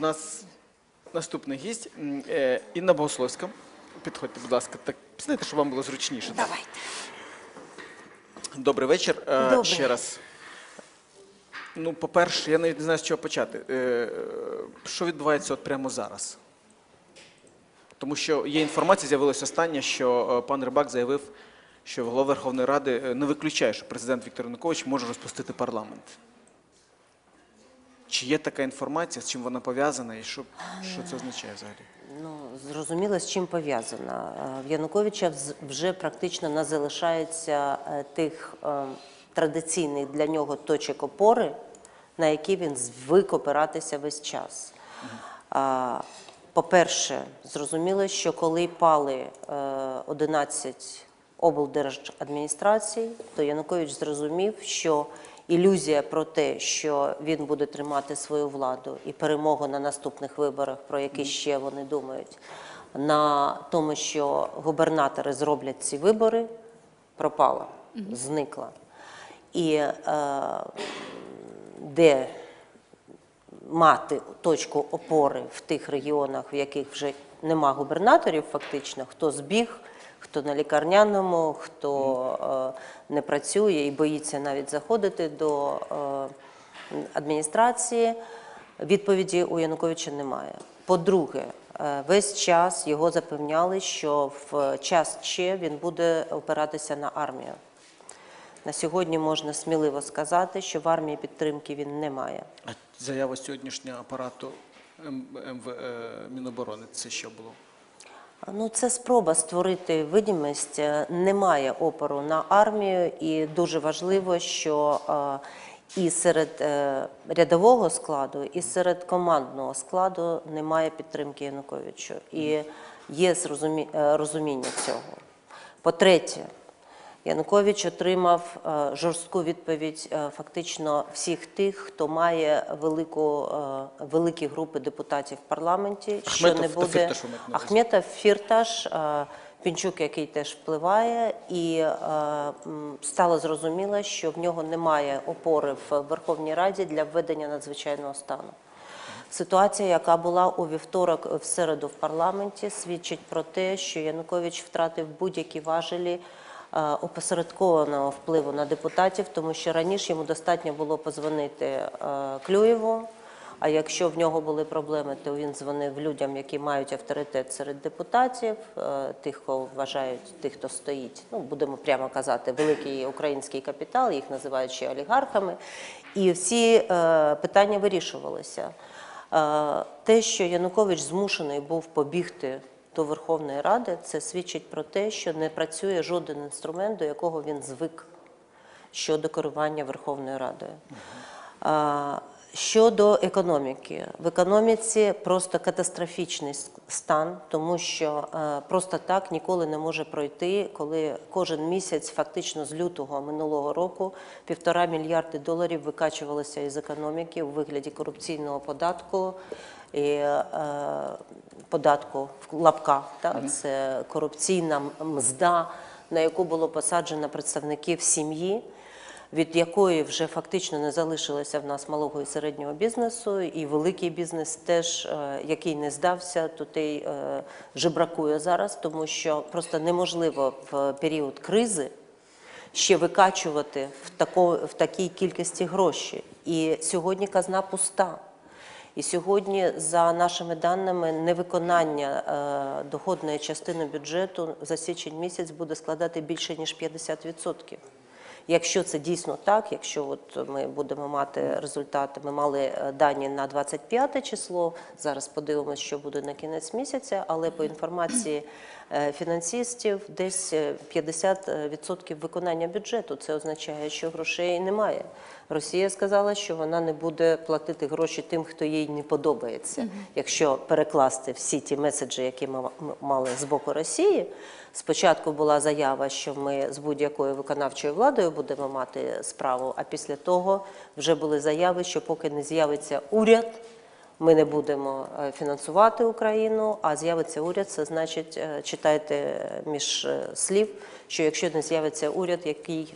У нас наступний гість е, Інна Богословська. Підходьте, будь ласка, так знаєте, щоб вам було зручніше. Давайте. Добрий вечір. Е, Добрий. Ще раз. Ну, по-перше, я навіть не знаю, з чого почати. Е, Що відбувається от прямо зараз? Тому що є інформація, з'явилася остання, що е, пан Рибак заявив, що голова Верховної Ради е, не виключає, що президент Віктор Янукович може розпустити парламент. Чи є така інформація, з чим вона пов'язана і що, що це означає взагалі? Ну, зрозуміло, з чим пов'язано. Е, В Януковича вже практично не залишається е, тих е, традиційних для нього точок опори, на які він звик опиратися весь час. По-перше, зрозуміло, що коли пали е, 11 облдержадміністрацій, то Янукович зрозумів, що ілюзія про те, що він буде тримати свою владу і перемогу на наступних виборах, про які ще вони думають, на тому, що губернатори зроблять ці вибори, пропала, зникла. І е, де мати точку опори в тих регіонах, в яких вже нема губернаторів, фактично, хто збіг, хто на лікарняному, хто е, не працює і боїться навіть заходити до е, адміністрації, відповіді у Януковича немає. По-друге, е, весь час його запевняли, що в час Че він буде опиратися на армію. На сьогодні можна сміливо сказати, що в армії підтримки він не має. А заява сьогоднішнього апарату МВ, Міноборони це що було? Ну, це спроба створити видимість. Е, Немає опору на армію, і дуже важливо, що е, і серед е, рядового складу, і серед командного складу немає підтримки Януковичу. І є розуміння цього. По-третє, Янукович отримав е, жорстку відповідь е, фактично всіх тих, хто має велику, е, великі групи депутатів в парламенті, що Ахметов не та буде Фірташ? Ахметов, Фірташ, Пінчук, який теж впливає, і стало зрозуміло, що в нього немає опори в Верховній Раді для введення надзвичайного стану. Ситуація, яка була у вівторок в середу в парламенті, свідчить про те, що Янукович втратив будь-які важелі опосередкованого впливу на депутатів, тому що раніше йому достатньо було позвонити е, Клюєву. А якщо в нього були проблеми, то він дзвонив людям, які мають авторитет серед депутатів, е, тих, кого вважають, тих, хто стоїть. Ну будемо прямо казати, великий український капітал, їх називають ще олігархами. І всі е, питання вирішувалися. Е, Те, що Янукович змушений був побігти до Верховної Ради, це свідчить про те, що не працює жоден інструмент, до якого він звик щодо керування Верховною Радою. Щодо економіки, в економіці просто катастрофічний стан, тому що просто так ніколи не може пройти, коли кожен місяць, фактично з лютого минулого року, півтора мільярди доларів викачувалося із економіки у вигляді корупційного податку і е, податку в лапках. Так? Це корупційна мзда, на яку було посаджено представників сім'ї від якої вже фактично не залишилося в нас малого і середнього бізнесу, і великий бізнес теж, е, який не здався, то той е, жебракує зараз, тому що просто неможливо в період кризи ще викачувати в, тако, в такій кількості гроші. І сьогодні казна пуста. І сьогодні, за нашими даними, невиконання е, доходної частини бюджету за січень місяць буде складати більше ніж 50%. Якщо це дійсно так, якщо от ми будемо мати результати, ми мали е, дані на 25 число. Зараз подивимося, що буде на кінець місяця, але по інформації е, фінансистів, десь е, 50% виконання бюджету. Це означає, що грошей немає. Росія сказала, що вона не буде платити гроші тим, хто їй не подобається. Якщо перекласти всі ті меседжі, які ми мали з боку Росії, спочатку була заява, що ми з будь-якою виконавчою владою будемо мати справу. А після того вже були заяви, що поки не з'явиться уряд. Ми не будемо е, фінансувати Україну, а з'явиться уряд, це значить, е, читайте між е, слів, що якщо не з'явиться уряд, який